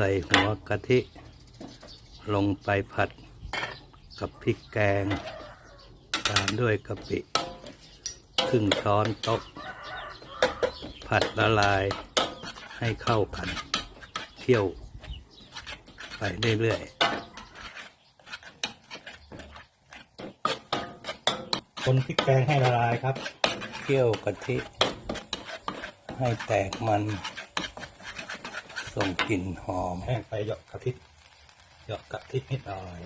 ส่หัวกะทิ ลงไปผัดกับพริกแกง ตามด้วยกะปิ ครึ่งช้อนโต๊ะ ผัดละลายให้เข้ากันเคี่ยว ไปเรื่อยๆ คนพริกแกงให้ละลายครับ เคี่ยวกะทิ ให้แตกมัน ส่งกลิ่นหอม แห้งไปหยอกกะทิหยอกกะทินิดหน่อย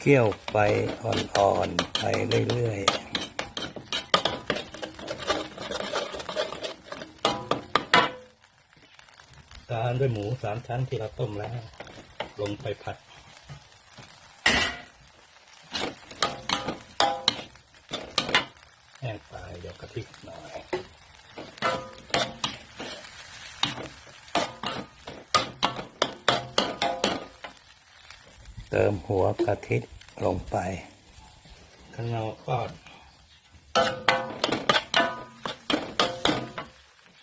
เคี่ยวไปอ่อนๆไปเรื่อยตามด้วยหมูสามชั้นที่เราต้มแล้ว ลงไปผัด แห้งไปหยอกกะทิหน่อย ๆ เติมหัวกะทิลงไปข้างนอกก้อน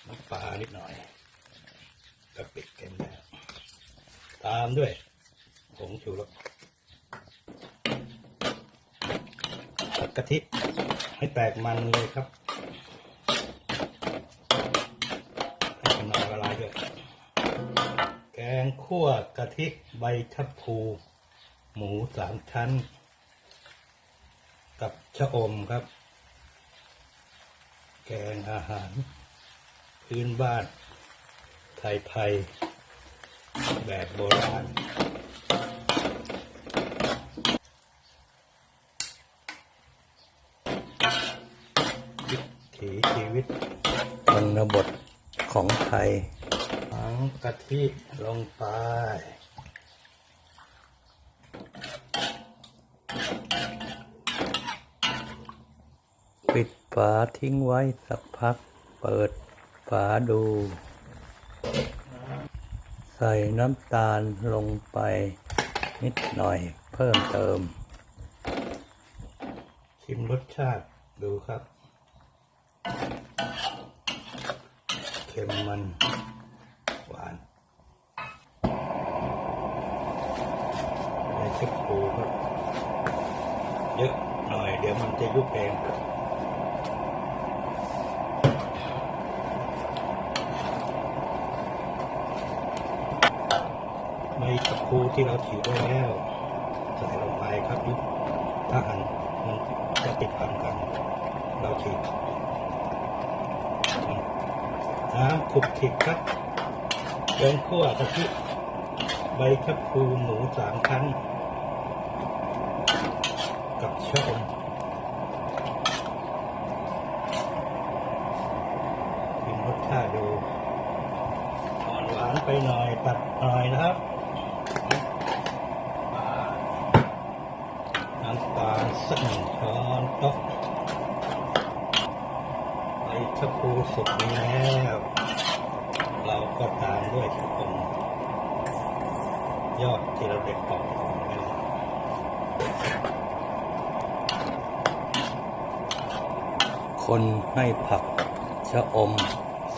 น้ำปลานิดหน่อยกะปิเค็มแล้วตามด้วยผงชูรสกะทิให้แตกมันเลยครับให้ขนมละลายด้วย แกงคั่วกะทิใบชะพู หมูสามชั้น กับชะอมครับ แกงอาหาร พื้นบ้าน ไทยๆแบบโบราณวิถีชีวิตชนบทของไทยทั้งกะทิลงไป ปิด ฝาทิ้งไว้สักพัก เปิดฝาดู ใส่น้ำตาลลงไปนิดหน่อยเพิ่มเติม ชิมรสชาติดูครับ เค็มมัน หวานในชิปปูครับเยอะหน่อยเดี๋ยวมันจะยุบเอง ในชิปปูที่เราฉีดไว้แล้วใส่ลงไปครับยุบถ้าหันมันจะติดกันกัน เราฉีดน้ำขุกขิกครับแกงคั่วกะทิใบชะพูหมูสามชั้นกับชะอมชิมรสชาติดูอ่อนหวานไปหน่อยตัดหน่อยนะครับ น้ำตาลสักหนึ่งช้อนโต๊ะใบชะพูสุกดีแล้ว เราก็ตามด้วยชะอมยอดที่เราเด็ดปอกไปแล้วคนให้ผักชะอม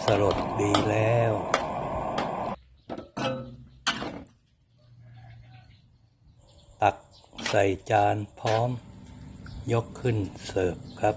สลดดีแล้วตัก ใส่จานพร้อม ยกขึ้นเสิร์ฟครับ